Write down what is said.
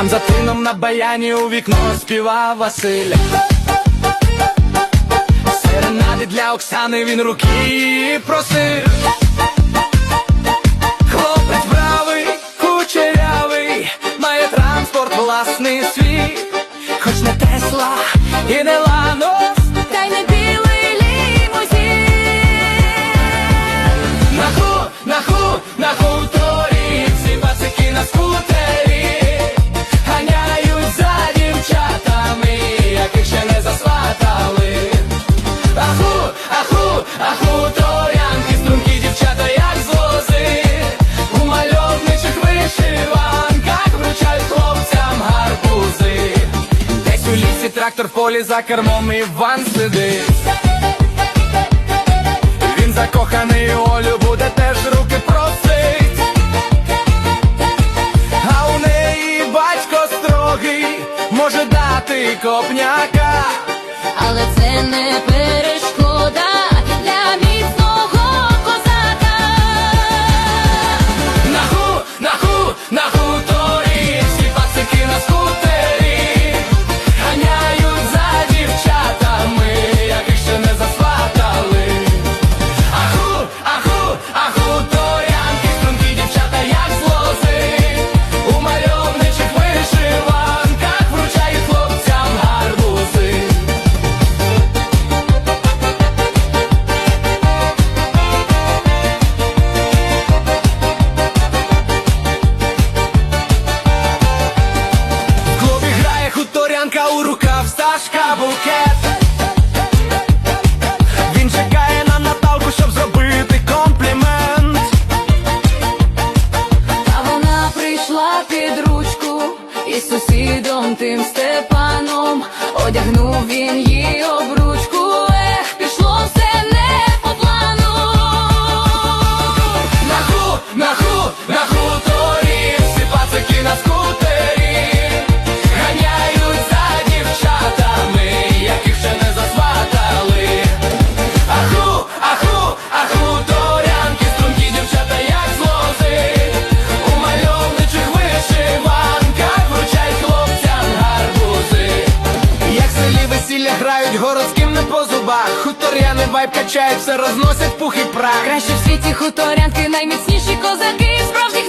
Там за тином на баяні у вікно співав Василь. Серенади для Оксани він руки просив. Хлопець бравий, кучерявий, має транспорт власний свій, хоч не Тесла і не трактор в полі за кермом Іван сидить. Він закоханий у Олю буде теж руки просить. А у неї батько строгий може дати копняка. Але це не перешкода хуторянка у рукав Сташка букет. Він чекає на Наталку, щоб зробити комплімент. А вона прийшла під ручку із сусідом тим Степаном Одягнув він її обручку, Хуторяни вайп качають, все розносять пух і прах. Краще в світі хуторянки, найміцніші козаки справжні